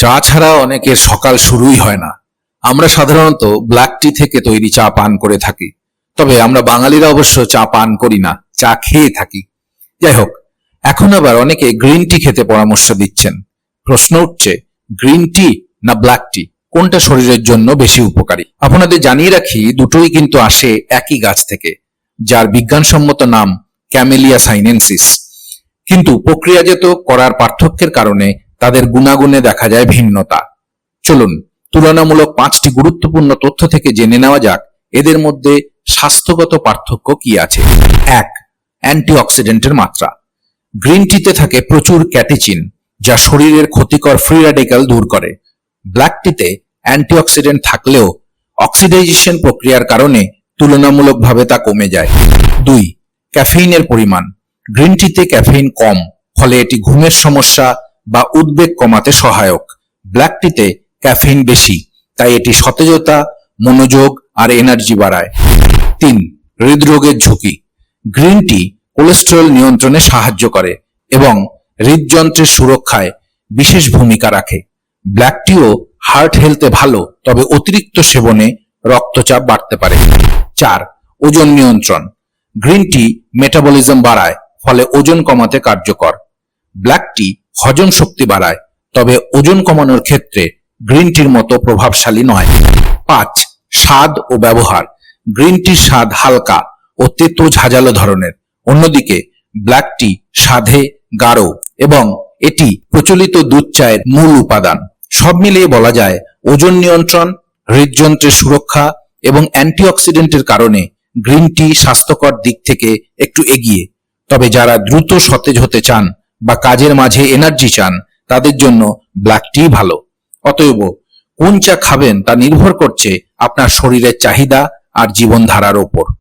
চা ছাড়া অনেকের সকাল শুরুই হয় না। আমরা সাধারণত ব্ল্যাক টি থেকে তৈরি চা পান করে থাকি। তবে আমরা বাঙালিরা অবশ্য চা পান করি না, চা খেয়ে থাকি। যাই হোক, এখন আবার অনেকে গ্রিন টি খেতে পরামর্শ দিচ্ছেন। প্রশ্ন উঠছে গ্রিন টি না ব্ল্যাক টি কোনটা শরীরের জন্য বেশি উপকারী? আপনাদের জানিয়ে রাখি, দুটোই কিন্তু আসে একই গাছ থেকে, যার বিজ্ঞানসম্মত নাম ক্যামেলিয়া সাইনেন্সিস কিন্তু প্রক্রিয়াজাত করার পার্থক্যের কারণে তাদের গুণাগুণে দেখা যায় ভিন্নতা। চলুন, তুলনামূলক পাঁচটি গুরুত্বপূর্ণ তথ্য থেকে জেনে নেওয়া যাক, এদের মধ্যে স্বাস্থ্যগত পার্থক্য কি আছে? এক, অ্যান্টিঅক্সিডেন্টের মাত্রা। গ্রিন টিতে থাকে প্রচুর ক্যাটিচিন, যা শরীরের ক্ষতিকর ফ্রি র্যাডিক্যাল দূর করে। ব্ল্যাক টিতে অ্যান্টিঅক্সিডেন্ট থাকলেও অক্সিডাইজেশন প্রক্রিয়ার কারণে তুলনামূলকভাবে তা কমে যায়। দুই, ক্যাফেইনের পরিমাণ। গ্রিন টিতে ক্যাফেইন কম, ফলে এটি ঘুমের সমস্যা বা উদ্বেগ কমাতে সহায়ক। ব্ল্যাক টিতে ক্যাফেইন বেশি, তাই এটি সতেজতা, মনোযোগ আর এনার্জি বাড়ায়। তিন, হৃদরোগের ঝুঁকি। গ্রিন টি কোলেস্টেরল নিয়ন্ত্রণে সাহায্য করে এবং হৃদযন্ত্রের সুরক্ষায় বিশেষ ভূমিকা রাখে। ব্ল্যাক টিও হার্ট হেলথে ভালো, তবে অতিরিক্ত সেবনে রক্তচাপ বাড়তে পারে। চার, ওজন নিয়ন্ত্রণ। গ্রিন টি মেটাবলিজম বাড়ায়, ফলে ওজন কমাতে কার্যকর। ব্ল্যাক টি হজম শক্তি বাড়ায়, তবে ওজন কমানোর ক্ষেত্রে গ্রিন টির মতো প্রভাবশালী নয়। পাঁচ, স্বাদ ও ব্যবহার। গ্রিন টির স্বাদ হালকা ও তেতো ঝাঁঝালো ধরনের। অন্যদিকে, ব্ল্যাক টি স্বাদে গাঢ় এবং এটি প্রচলিত দুধ চায়ের মূল উপাদান। সব মিলিয়ে বলা যায়, ওজন নিয়ন্ত্রণ, হৃদযন্ত্রের সুরক্ষা এবং অ্যান্টিঅক্সিডেন্টের কারণে গ্রিন টি স্বাস্থ্যকর দিক থেকে একটু এগিয়ে। তবে যারা দ্রুত সতেজ হতে চান বা কাজের মাঝে এনার্জি চান, তাদের জন্য ব্ল্যাক টি ভালো। অতএব কোন চা খাবেন তা নির্ভর করছে আপনার শরীরের চাহিদা আর জীবনধারার ওপর।